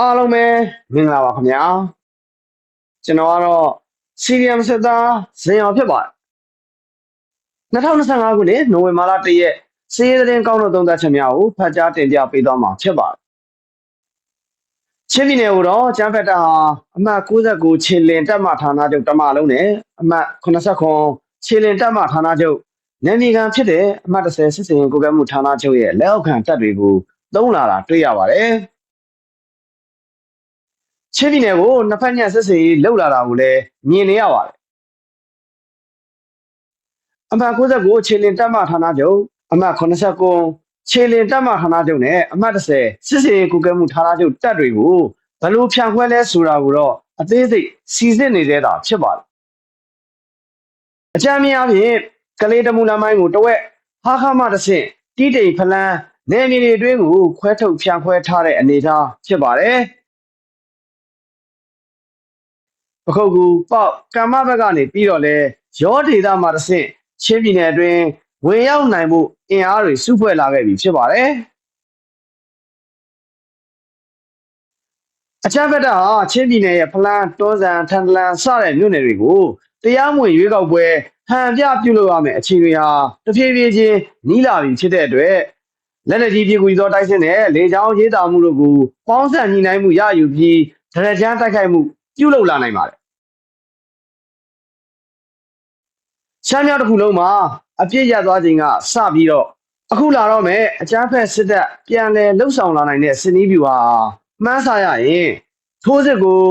အားလုံးပဲမင်္ဂလာပါခင်ဗျာကျွန်တော်ကတော့ CDM စစ်သားဇင်အောင်ဖြစ်ပါတယ်2025ခုနှစ်နိုဝင်ဘာလ1ရက်စီးရဲသတင်းကောင်းတဲ့သုံးသပ်ချက်များကိုဖတ်ကြားတင်ပြပေးသွားမှာဖြစ်ပါတယ်ချင်းပြည်နယ်ကိုတော့ကျန်းဖက်တာဟာအမှတ်69ခြေလင်တက်မှဌာနချုပ်တမလုံးနဲ့အမှတ်89ခြေလင်တက်မှဌာနချုပ်နယ်မြေခံဖြစ်တဲ့အမှတ်30စစ်စင်ကိုကဲမှုဌာနချုပ်ရဲ့လက်အောက်ခံတပ်တွေကိုသုံးလာတာတွေ့ရပါတယ်။ ချင်းပြည်နယ်ကိုနှစ်ဖက်ညက်စစ်စင်ရေးလှုပ်လာတာကိုလည်းမြင်နေရပါတယ်။အမှတ်69ခြေလင်တက်မှဌာနချုပ်အမှတ်89ခြေလင်တက်မှဌာနချုပ်နဲ့အမှတ်30စစ်စင်ရေးကိုကဲမှုဌာနချုပ်တပ်တွေကိုဘယ်လိုဖြန့်ခွဲလဲဆိုတာကိုတော့အသေးစိတ်စီစစ်နေသေးတာဖြစ်ပါတယ်။အကြမ်းများဖြင့်ကလေးတမူလမိုင်းကိုတဝက်ဟာခမတစ်ဆင့်တီးတိမ်ဖလန်းနေမြေတွေအတွင်းကိုခွဲထုတ်ဖြန့်ခွဲထားတဲ့အနေအထားဖြစ်ပါတယ်။ ပခုတ်ကူပေါက်ကမ္မဘက်ကနေပြီးတော့လဲရောဒေတာမှာတစ်ဆင့်ချင်းပြည်နယ်အတွင်းဝင်ရောက်နိုင်မှုအင်အားတွေစုဖွဲ့လာခဲ့ပြီဖြစ်ပါတယ်အချမ်းဘက်တာဟာချင်းပြည်နယ်ရဲ့ဖလန်းတွန်းဆန်ထန်တလန်စတဲ့မြို့နယ်တွေကိုတရားမဝင်ရွေးကောက်ပွဲဟန်ပြပြုလုပ်ရမယ်အခြေအနေဟာတဖြည်းဖြည်းချင်းနီးလာပြီဖြစ်တဲ့အတွက်လက်လက်ကြီးပြည်ကူသောတိုက်စစ်နဲ့လေကြောင်းရေးတာမှုတို့ကိုပေါင်းစပ်ညီနိုင်မှုရယူပြီးဒရကြမ်းတိုက်ခိုက်မှု ပြုလုပ်လာနိုင်ပါတယ်ရှမ်းမြောက်တစ်ခုလုံးမှာအပြစ်ရသွားခြင်းကစပြီးတော့အခုလာတော့မယ်အချမ်းဖက်စစ်တပ်ပြန်လဲလှုပ်ဆောင်လာနိုင်တဲ့စနီးဗျူဟာမှန်းဆရရင်ထိုးစစ်ကို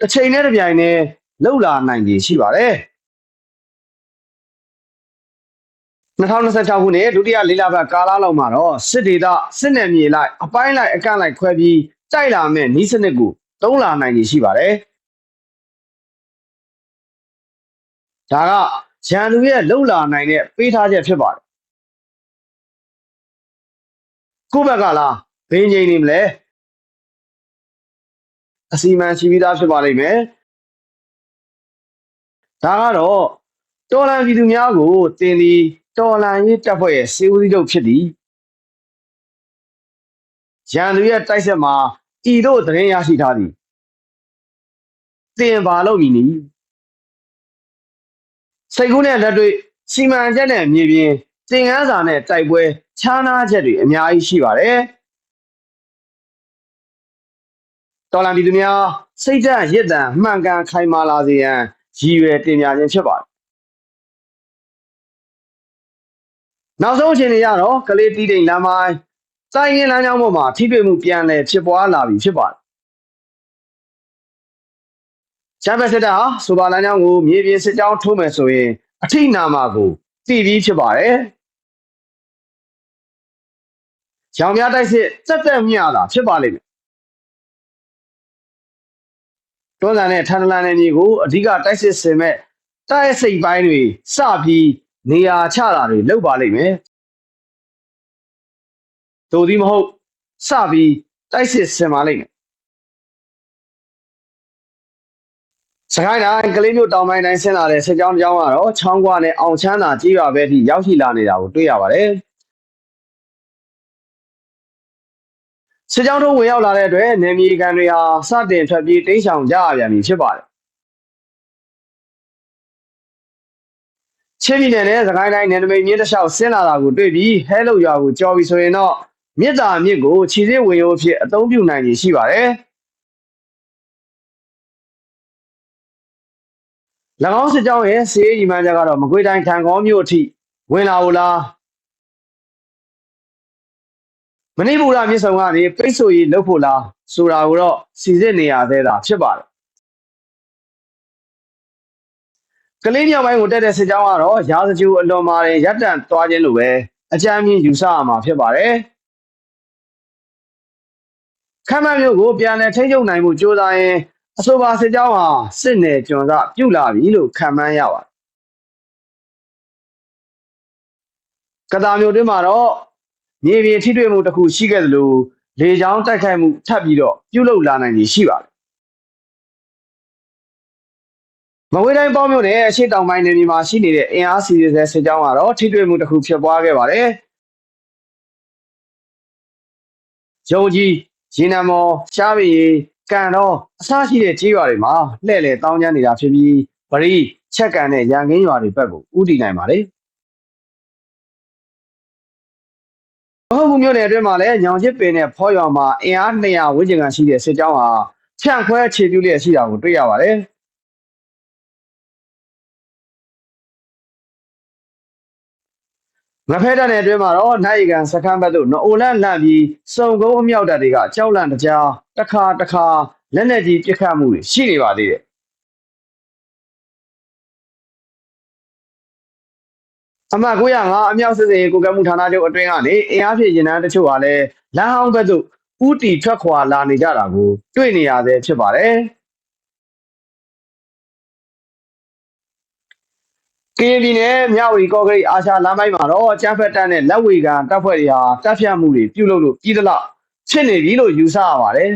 တစ်ချိန်နဲ့တစ်ပြိုင်နဲ့လှုပ်လာနိုင်ခြေရှိပါတယ်2026ခုနှစ်ဒုတိယလေးလပတ်ကာလလောက်မှာတော့စစ်ဒေသစစ်နယ်မြေလိုက်အပိုင်းလိုက်အကန့်လိုက်ခွဲပြီးတိုက်လာမဲ့နီးစနစ်ကိုသုံးလာနိုင်ခြေရှိပါတယ် ဒါကရန်သူရဲ့လှုပ်လာနိုင်တဲ့ပေးထားချက်ဖြစ်ပါတယ်ကိုယ့်ဘက်ကလားဘင်းချိန်နေမလဲအစီမံရှိပြီးသားဖြစ်ပါလိမ့်မယ်ဒါကတော့တော်လန်ပြည်သူများကိုတင်ဒီတော်လန်ရေးတပ်ဖွဲ့ရဲ့စေဦးစီးချုပ်ဖြစ်သည်ရန်သူရဲ့တိုက်ဆက်မှာဤတို့သတင်းရရှိထားသည်တင်ပါလို့မည်နီ စိတ်ကူးနဲ့လက်တွေ့စီမံချက်နဲ့မြေပြင်သင်ခန်းစာနဲ့တိုက်ပွဲခြားနားချက်တွေအများကြီးရှိပါတယ်တော်လန်ပြည်သူများစိတ်ဓာတ်ရစ်တံမှန်ကန်ခိုင်မာလာစေရန်ရည်ရွယ်တင်ပြခြင်းဖြစ်ပါတယ်နောက်ဆုံးအခြေအနေရတော့ကလေးတီးတိမ်လမ်းမိုင်းစိုင်းရင်လမ်းကြောင်းပေါ်မှာထိတွေ့မှုပြန်လည်ဖြစ်ပွားလာပြီဖြစ်ပါတယ် ချမ်းဘက်စစ်တပ်ဟာဆိုပါလမ်းကြောင်းကိုမြေပြင်စစ်ကြောင်းထိုးမယ်ဆိုရင်အထိနာမှာကိုတည်ပြီးဖြစ်ပါတယ်။ရောင်များတိုက်စစ်စက်တက်မြတာဖြစ်ပါလိမ့်မယ်။တွန်းဆန်တဲ့ထန်တလန်နယ်မြေကိုအဓိကတိုက်စစ်ဆင်မဲ့တိုက်စိတ်ပိုင်းတွေစပြီးနေရာချတာတွေလုပ်ပါလိမ့်မယ်။သို့သည်မဟုတ်စပြီးတိုက်စစ်ဆင်ပါလိမ့်မယ် စကိုင်းတိုင်းကလေးမျိုးတောင်ပိုင်းတိုင်းဆင်းလာတဲ့စစ်ကြောင်းကြောင်းကတော့ချောင်းကွာနဲ့အောင်ချမ်းသာကြီးရွာပဲထိရောက်ရှိလာနေတာကိုတွေ့ရပါတယ်စစ်ကြောင်းတို့ဝင်ရောက်လာတဲ့အတွက်နေမြေကန်တွေဟာစတင်ထွက်ပြေးတိမ်းရှောင်ကြရပြန်ပြီဖြစ်ပါတယ်ချင်းပြည်နယ်နဲ့စကိုင်းတိုင်းနယ်နိမိတ်မြစ်တစ်လျှောက်ဆင်းလာတာကိုတွေ့ပြီးဟဲလုတ်ရွာကိုကြော်ပြီးဆိုရင်တော့မြစ်တာမြစ်ကိုခြေစစ်ဝင်ရိုးအဖြစ်အသုံးပြုနိုင်နေရှိပါတယ်။၎ င်းစစ်ကြောင်းရဲ့စီးရီမှန်းချက်ကတော့မကွေးတိုင်းထန်ကောမြို့အထိဝင်လာဘူးလားမဏိပူရမြစ်ဆောင်ကနေပိတ်ဆို့ရေးလုပ်ဖို့လားဆိုတာကိုတော့စီစစ်နေရသေးတာဖြစ်ပါတယ်ကလေးမြောက်ပိုင်းကိုတက်တဲ့စစ်ကြောင်းကတော့ရာဇဂျူအလွန်မာရင်ရပ်တန့်သွားခြင်းလိုပဲအကြမ်းမြင့်ယူဆရမှာဖြစ်ပါတယ်ခမ်းမမျိုးကိုပြန်လည်ထိန်းချုပ်နိုင်မှုကြိုးစားရင် အဆိုပါစစ်ကြောင်းဟာစစ်နယ်ကျွန်ကပြုတ်လာပြီလို့ခံမှန်းရပါတယ်ကတာမျိုးတွင်မှာတော့မြေပြင်ထိတွေ့မှုတစ်ခုရှိခဲ့သလိုလေကြောင်းတိုက်ခိုက်မှုထပ်ပြီးတော့ပြုတ်လုလာနိုင်ကြီးရှိပါတယ်မဝေးတိုင်းပေါင်းမြို့နယ်အရှိတောင်ပိုင်းနယ်မြေမှာရှိနေတဲ့အင်အားစီရီဆဲစစ်ကြောင်းကတော့ထိတွေ့မှုတစ်ခုဖြစ်ပွားခဲ့ပါတယ်။ရုံကြီးရေနံမော်ရှားပင်ရီ ကန်တော်အစရှိတဲ့ကြေးရွာတွေမှာလှည့်လည်တောင်းကျမ်းနေတာဖြစ်ပြီးပရိချက်ကန်နဲ့ရန်ကင်းရွာတွေဘက်ကိုဥတီနိုင်ပါလေဘဟုမှုမြို့နယ်အတွင်းမှာလည်းညောင်ချစ်ပင်နဲ့ဖောရွာမှာအင်အား200ဝန်းကျင်ခန့်ရှိတဲ့စစ်ကြောင်းဟာဖြန့်ခွဲခြေပြုလျက်ရှိတာကိုတွေ့ရပါတယ်ငဖဲတက်တဲ့အတွင်းမှာတော့နိုင်ကန်စခန်းဘက်သို့နအိုလန့်လန့်ပြီးစုံကုန်းအမြောက်တပ်တွေကကြောက်လန့်တကြား တစ်ခါတစ်ခါလက်နက်ကြီးပစ်ခတ်မှုတွေရှိနေပါသေးတယ်အမှတ်905အမြောက်စစ်စေးကိုကမှုဌာနချုပ်အတွင်းကနေအင်အားဖြည့်ရင်တန်းတချို့ဟာလည်းလမ်းဟောင်းဘက်သို့ဥတီထွက်ခွာလာနေကြတာကိုတွေ့နေရသေးဖြစ်ပါတယ်ကရင်ပြည်နယ်မြဝတီကော့ဂရိတ်အာရှလမ်းပိုင်းမှာတော့ကျန်းဖက်တပ်နဲ့လက်ဝေကန်တပ်ဖွဲ့တွေဟာတပ်ဖြတ်မှုတွေပြုလုပ်လို့ပြည်သလောက်ဖြစ်နေပြီလို့ယူဆရပါတယ်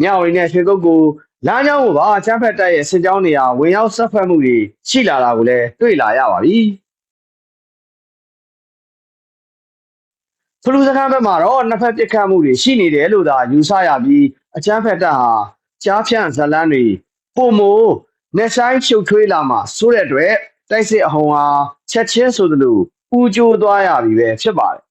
မြဝတီနဲ့ရွှေကုတ်ကိုလမ်းကြောင်းကိုပါချမ်းဖက်တက်ရဲ့စစ်ကြောင်းတွေဟာဝင်ရောက်ဆက်ဖက်မှုတွေရှိလာတာကိုလည်းတွေ့လာရပါပြီဖလူစခန်းဘက်မှာတော့နှစ်ဖက်ပစ်ခတ်မှုတွေရှိနေတယ်လို့သာယူဆရပြီးအချမ်းဖက်တက်ဟာကြားဖြန့်ဇလန်းတွေပုံမိုနေဆိုင်ရှုပ်ထွေးလာမှာဆိုတဲ့အတွက်တိုက်စစ်အဟုံဟာချက်ချင်းဆိုသလိုပူကြိုးသွားရပြီပဲဖြစ်ပါတယ်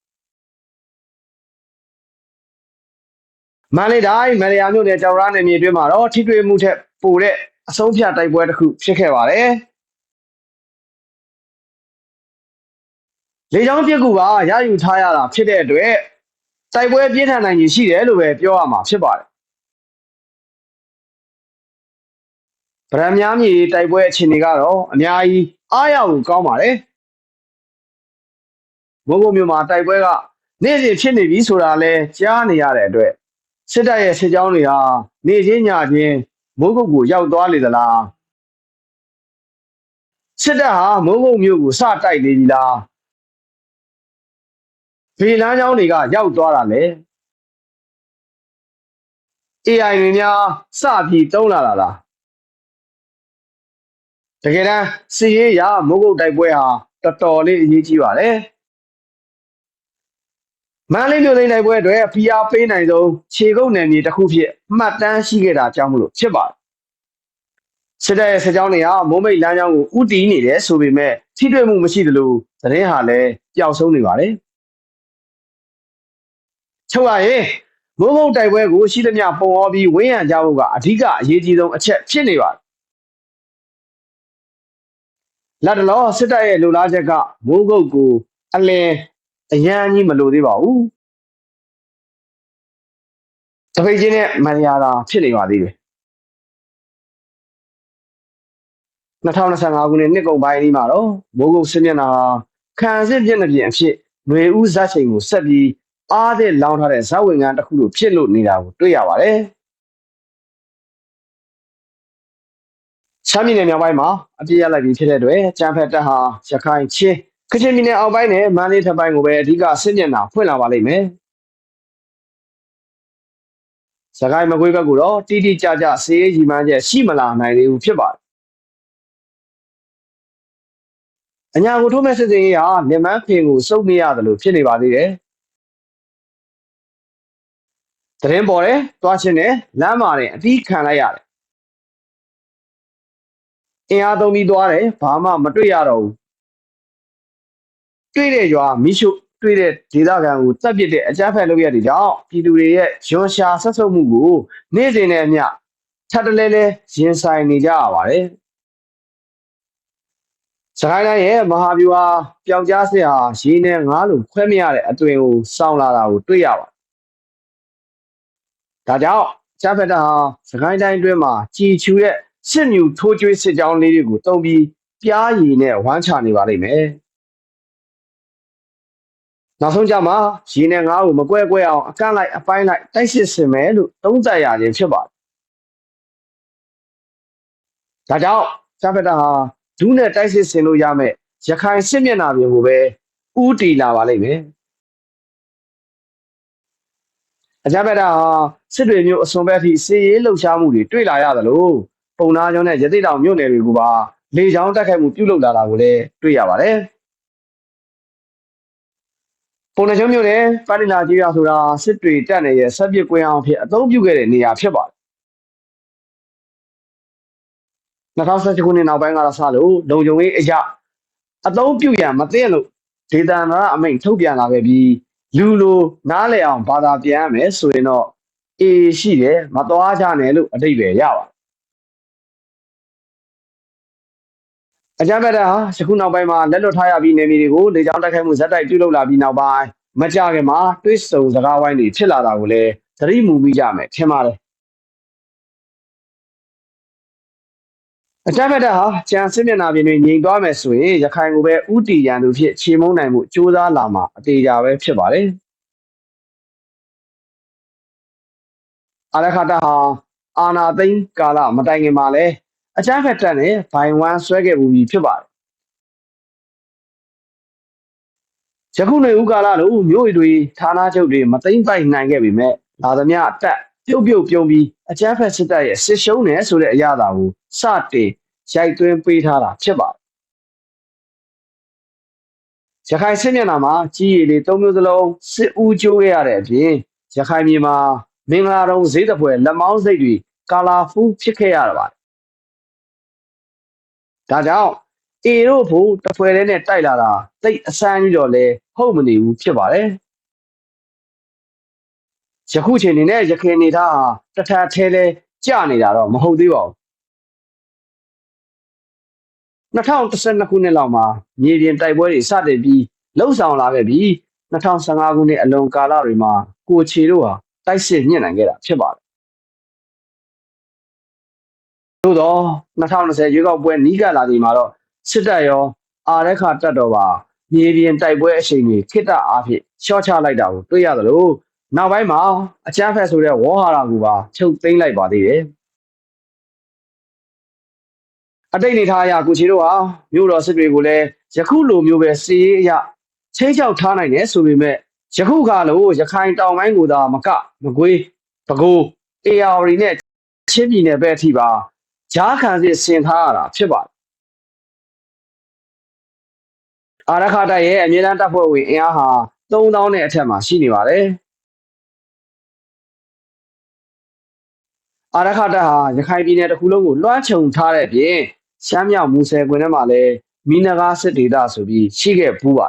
မန္တလေးတိုင်းမရယာမြို့နယ်ကြောင်ရနယ်မြေအတွင်းမှာတော့ထိတွေ့မှုထက်ပိုတဲ့အဆုံးဖြတ်တိုက်ပွဲတစ်ခုဖြစ်ခဲ့ပါတယ်လေကြောင်းပြစ်ကူပါရယူထားရတာဖြစ်တဲ့အတွက်တိုက်ပွဲပြင်းထန်နိုင်ကြီးရှိတယ်လို့ပဲပြောရမှာဖြစ်ပါတယ်ဗရမ်များမြေတိုက်ပွဲအခြေအနေကတော့အများကြီးအားရဖို့ကောင်းပါတယ်မုံဘုံမြို့မှာတိုက်ပွဲကနေ့စဉ်ဖြစ်နေပြီဆိုတာလဲကြားနေရတဲ့အတွက် စစ်တပ်ရဲ့စစ်ကြောင်းတွေဟာနေချင်းညချင်းမိုးကုတ်ကိုရောက်သွားလေသလားစစ်တပ်ဟာမိုးကုတ်မြို့ကိုစတိုက်နေပြီလားဖေလန်းချောင်းတွေကရောက်သွားတာလေ AI တွေများစပြီးတုံးလာတာလားတကယ်တမ်းစီရေးရမိုးကုတ်တိုက်ပွဲဟာတော်တော်လေးအရေးကြီးပါတယ် မန္တလေးမြို့သိမ်းတိုက်ပွဲအတွက် PR ပေးနိုင်ဆုံးခြေကုပ်နယ်မြေတစ်ခုဖြစ်မှတ်တမ်းရှိခဲ့တာကြောင့်မလို့ဖြစ်ပါတယ်စစ်တပ်ရဲ့စစ်ကြောင်းတွေဟာမိုးမိတ်လမ်းကြောင်းကိုဥတီးနေတယ်ဆိုပေမဲ့ထိတွေ့မှုမရှိသလိုသတင်းဟာလည်းပျောက်ဆုံးနေပါတယ်ချုပ်ရရင်မိုးကုတ်တိုက်ပွဲကိုရှိသမျှပုံဟောပြီးဝင်းရံကြဖို့ကအဓိကအရေးကြီးဆုံးအချက်ဖြစ်နေပါတယ်လက်တလောစစ်တပ်ရဲ့လူလားချက်ကမိုးကုတ်ကိုအလင်း အရန်ကြီးမလို့သေးပါဘူးတပိတ်ချင်းနဲ့မရတာဖြစ်နေပါသေးတယ်2025ခုနှစ်နှစ်ကုန်ပိုင်းนี้မှာတော့မိုးကုတ်စစ်မျက်နှာခံစစ်ပြည့်နှပြည့်အဖြစ်ຫນွေဦးဇက်ချိန်ကိုဆက်ပြီးအားတဲ့လောင်းထားတဲ့ဇက်ဝင်ကန်းတစ်ခုလိုဖြစ်လို့နေတာကိုတွေ့ရပါတယ်ချမ်းပြည်နယ်မြောက်ပိုင်းမှာအပြည့်ရလိုက်ပြီးဖြစ်တဲ့အတွက်ကျန်းဖက်တပ်ဟာရခိုင်ချင်း ကချင်ပြည်နယ်အောက်ပိုင်းနဲ့မန္တလေးထပ်ပိုင်းကိုပဲအဓိကစစ်မျက်နှာဖွင့်လာပါလိမ့်မယ်။စကိုင်းမကွေးဘက်ကတော့တိတိကျကျစေးရီမှန်းချက်ရှိမလာနိုင်သေးဘူးဖြစ်ပါတယ်။အညာကိုထိုးမဲ့စစ်စင်ရေးဟာလင်မန်းဖင်ကိုစုပ်မရတယ်လို့ဖြစ်နေပါသေးတယ်။သတင်းပေါ်တယ်၊တွားချင်းတယ်လမ်းမာတယ်အတီးခံလိုက်ရတယ်။အင်အားသုံးပြီးသွားတယ်ဘာမှမတွေ့ရတော့ဘူး တွေ့တဲ့ရွာမိရှုတွေ့တဲ့ဒေသခံကိုတပ်ပစ်တဲ့အကြမ်းဖက်လုပ်ရတဲ့ကြောင့်ပြည်သူတွေရဲ့ရွန်ရှာဆက်ဆုပ်မှုကိုနေ့စဉ်နဲ့အမျှထပ်တလဲလဲရင်ဆိုင်နေကြရပါတယ်စကိုင်းတိုင်းရဲ့မဟာဗျူဟာပျောက်ကြားစစ်ဟာရေနဲ့ငားလိုခွဲမရတဲ့အသွင်ကိုစောင်းလာတာကိုတွေ့ရပါတယ်ဒါကြောင့်ချဖက်တာဟာစကိုင်းတိုင်းအတွင်းမှာကြည်ချူတဲ့စစ်မြူထိုးကျွေးစစ်ကြောင်းလေးတွေကိုတုံးပြီးပြားရည်နဲ့ဝမ်းချနေပါလိမ့်မယ် နောက်ဆုံးကြမှာရေနဲ့ငါးကိုမကွဲကွဲအောင်အကန့်လိုက်အပိုင်းလိုက်တိုက်စစ်ဆင်မယ်လို့သုံးသပ်ရခြင်းဖြစ်ပါတယ်ဒါကြောင့်ချဖက်တာဟာဒူးနဲ့တိုက်စစ်ဆင်လို့ရမယ်ရခိုင်စစ်မျက်နှာပြင်ကိုပဲဥတီလာပါလိမ့်မယ်အကြမ်းဖက်တာဟာစစ်တွေမျိုးအစွန်ဘက်အထိစီရေးလှုပ်ရှားမှုတွေတွေ့လာရသလိုပုံနာကျောင်းနဲ့ရသေးတောင်မြို့နယ်တွေကပါလေချောင်းတက်ခိုက်မှုပြုလုပ်လာတာကိုလည်းတွေ့ရပါတယ် ပုံနှကျုံမျိုးနဲ့ပါတီလာကြီးရဆိုတာစစ်တွေတက်နေတဲ့ဆက်ပစ်ကွင်းအောင်ဖြစ်အသုံးပြုခဲ့တဲ့နေရာဖြစ်ပါတယ်2016ခုနှစ်နောက်ပိုင်းကတော့စလို့လုံခြုံရေးအရာအသုံးပြုရန်မသိလို့ဒေသနာအမိန့်ထုတ်ပြန်လာခဲ့ပြီးလူလိုနားလည်အောင်ဘာသာပြန်ရမယ်ဆိုရင်တော့အေးရှိတယ်မတော်ကြနဲ့လို့အတိတ်ပဲရပါ အကြမ်းဖက်တဲ့ဟာယခုနောက်ပိုင်းမှာလက်လွတ်ထားရပြီးနေမြေတွေကိုလေကြောင်းတိုက်ခိုက်မှုဇက်တိုက်ပြုလုပ်လာပြီးနောက်ပိုင်းမကြခင်မှာတွစ်စုံစကားဝိုင်းတွေဖြစ်လာတာကိုလည်းသတိမူမိကြမယ်ထင်ပါတယ်အကြမ်းဖက်တဲ့ဟာကြံစစ်မျက်နှာပြင်တွေငြိမ်သွားမယ်ဆိုရင်ရခိုင်ကိုပဲဥတီရန်သူဖြစ်ခြေမုံနိုင်မှုစ조사လာမှာအသေးကြပဲဖြစ်ပါတယ်အရခတာဟာအာနာသိန်းကာလမတိုင်ခင်မှာလဲ အကြမ်းဖက်တက်နဲ့ဘိုင်ဝမ်ဆွဲခဲ့မှုပြီးဖြစ်ပါတယ်ယခုနေဦးကာလလိုမြို့တွေဌာနချုပ်တွေမသိမ့်ပိုက်နိုင်ခဲ့ပေမဲ့လာသမျှအတက်ပြုတ်ပြုတ်ပြုံးပြီးအကြမ်းဖက်စစ်တပ်ရဲ့စစ်ရှုံးတယ်ဆိုတဲ့အရာသာကိုစတင်ရိုက်သွင်းပေးထားတာဖြစ်ပါတယ်ရခိုင်စစ်မျက်နှာမှာကြီးရည်လေးသုံးမျိုးစလုံးစစ်ဦးကျိုးခဲ့ရတဲ့အပြင်ရခိုင်ပြည်မှာမင်္ဂလာတုံးဈေးတပွဲလက်မောင်းစိတ်တွေကာလာဖူးဖြစ်ခဲ့ရတာပါ ဒါကြောင့်အေတို့ဖို့တပွဲလေးနဲ့တိုက်လာတာတိတ်အဆန်းကြီးတော့လဲဟုတ်မနေဘူးဖြစ်ပါတယ်ယခုချိန်နေနဲ့ရခိုင်နေသားဟာတထထဲလဲကြနေတာတော့မဟုတ်သေးပါဘူး2012ခုနှစ်လောက်မှာမြေပြင်တိုက်ပွဲတွေစတင်ပြီးလှုပ်ဆောင်လာခဲ့ပြီး2015ခုနှစ်အလွန်ကာလတွေမှာကိုချေတို့ဟာတိုက်စစ်ညှင့်နိုင်ခဲ့တာဖြစ်ပါတယ် သို့တော့2020ရွေးကောက်ပွဲနီးကပ်လာချိန်မှာတော့စစ်တပ်ရောအာရခတက်တော်ပါမြေပြင်တိုက်ပွဲအချိန်တွေခိတ္တအားဖြင့်ရှော့ချလိုက်တာကိုတွေ့ရသလိုနောက်ပိုင်းမှာအကြမ်းဖက်ဆိုတဲ့ဝေါ်ဟာရာကူပါချုပ်သိမ်းလိုက်ပါသေးတယ်အတိတ်နေထားအရကုချီတို့ဟာမြို့တော်စစ်တွေကိုလည်းယခုလိုမျိုးပဲစီးရေးအရချင်းချောက်ထားနိုင်တယ်ဆိုပေမဲ့ယခုကလို့ရခိုင်တောင်ပိုင်းကိုသာမကမကွေးပဲခူးအေယာဝတီနဲ့ချင်းပြည်နယ်ပဲအထိပါ ဂျားခံစစ်ဆင်ထားရတာဖြစ်ပါတယ်အာရခတိုက်ရဲ့အမြဲတမ်းတပ်ဖွဲ့ဝင်အင်အားဟာ3000နဲ့အထက်မှာရှိနေပါတယ်အာရခတပ်ဟာရခိုင်ပြည်နယ်တစ်ခုလုံးကိုလွှမ်းခြုံထားတဲ့အပြင်ရှမ်းမြောက်မူဆယ်ကွင်းထဲမှာလည်းမိနဂါစစ်ဒေသဆိုပြီးရှိခဲ့ဘူးပါ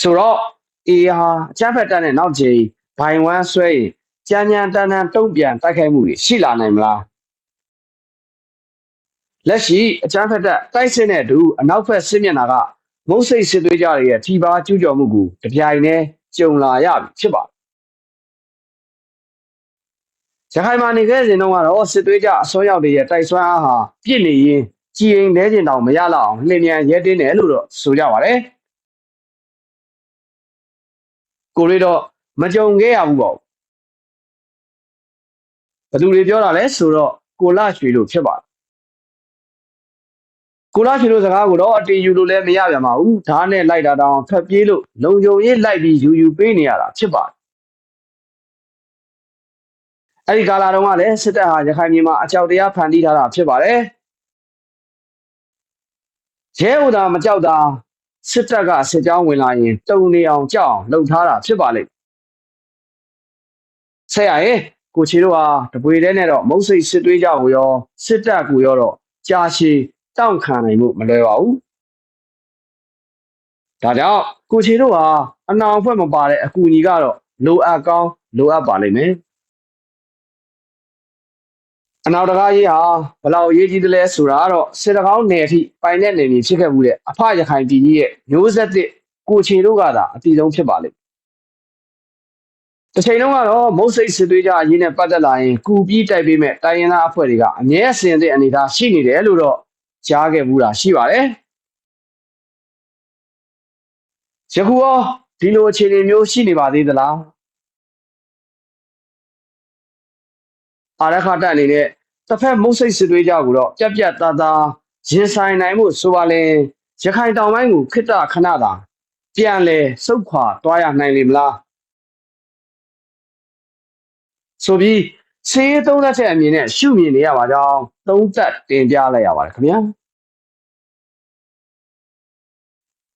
ဆိုတော့အေးဟာအချမ်းဖက်တက်တဲ့နောက်ချိန်ဘိုင်ဝမ်ဆွဲရင် ကြမ်းကြမ်းတန်းတန်းတုံ့ပြန်တိုက်ခိုက်မှုတွေရှိလာနိုင်မလားလက်ရှိအချမ်းဖက်တက်တိုက်စစ်တဲ့အတူအနောက်ဘက်စစ်မျက်နှာကမုတ်စိတ်စစ်သွေးကြတွေရဲ့ထိပါကျူးကျော်မှုကိုတပြိုင်တည်းကြုံလာရပြီဖြစ်ပါတယ်ရခိုင်မှာနေခဲ့စဉ်တုန်းကတော့စစ်သွေးကြအစွန်းရောက်တွေရဲ့တိုက်ဆွမ်းအားဟာပြစ်နေရင်ကြည်ရင်လဲကျင်တောင်မရလောက်အောင်လှင်မြန်ရဲတင်းတယ်လို့တော့ဆိုကြပါတယ်ကိုရီတော့မကြုံခဲ့ရဘူးပေါ့ ဘသူတွေပြောတာလဲဆိုတော့ကိုလာရွှေလို့ဖြစ်ပါတယ်ကိုလာရွှေလို့စကားကိုတော့အတင်ယူလို့လည်းမရပြန်ပါဘူးဓာတ်နဲ့လိုက်တာတောင်ဖက်ပြေးလို့လုံုံရေးလိုက်ပြီးယူယူပေးနေရတာဖြစ်ပါတယ်အဲ့ဒီကာလာတုန်းကလည်းစစ်တပ်ဟာရခိုင်ပြည်မှာအကြောက်တရားဖန်တီးထားတာဖြစ်ပါတယ်ရဲဥသာမကြောက်တာစစ်တပ်ကစစ်ကြောင်းဝင်လာရင်တုံနေအောင်ကြောက်အောင်လှုပ်ထားတာဖြစ်ပါလိမ့်ဆက်ရရင် ကိုချီတို့ဟာတပွေတဲနဲ့တော့မုတ်စိတ်စစ်သွေးကြကိုရောစစ်တပ်ကိုရောတော့ကြာရှည်တောင့်ခံနိုင်မှုမလွယ်ပါဘူးဒါကြောင့်ကိုချီတို့ဟာအနောင်အဖွဲ့မပါတဲ့အကူအညီကတော့လိုအပ်ကောင်းလိုအပ်ပါလိမ့်မယ်အနောက်တကားရေးဟာဘလောက်ရေးကြီးတယ်လဲဆိုတာကတော့စစ်တကောင်းနယ်အထိပိုင်တဲ့နယ်မြေဖြစ်ခဲ့မှုတဲ့အဖရခိုင်ပြည်ကြီးရဲ့မျိုးဆက်သစ်ကိုချေတို့ကသာအတီဆုံးဖြစ်ပါလိမ့် တစ်ချိန်လုံးကတော့မုတ်စိတ်စစ်သွေးကြအရေးနဲ့ပတ်သက်လာရင်ကူပြီးတိုက်ပေးမဲ့တိုင်းရင်းသားအဖွဲ့တွေကအမြဲအစဉ်အသင့်အနေထားရှိနေတယ်လို့တော့ကြားခဲ့ဘူးတာရှိပါတယ်ယခုရောဒီလိုအခြေအနေမျိုးရှိနေပါသေးသလားအာရခတ်အနေနဲ့တစ်ဖက်မုတ်စိတ်စစ်သွေးကြကိုတော့ပြက်ပြက်သားသားရင်ဆိုင်နိုင်မှုဆိုပါလဲရခိုင်တောင်ပိုင်းကိုခိတ္တခဏသာပြန်လဲစုတ်ခွာသွားရနိုင်လိမ့်မလား ဆိုပြီးစေးသုံးသက်တဲ့အမြင်နဲ့ရှုမြင်နေရပါကြောင်းသုံးသက်တင်ပြလိုက်ရပါတယ်ခင်ဗျာ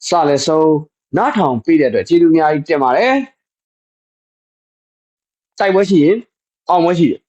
စလည်းဆုံးနားထောင်ပေးတဲ့အတွက်ကျေးဇူးအများကြီးတင်ပါတယ်စိုက်ပွဲရှိရင်အောင်ပွဲရှိတယ်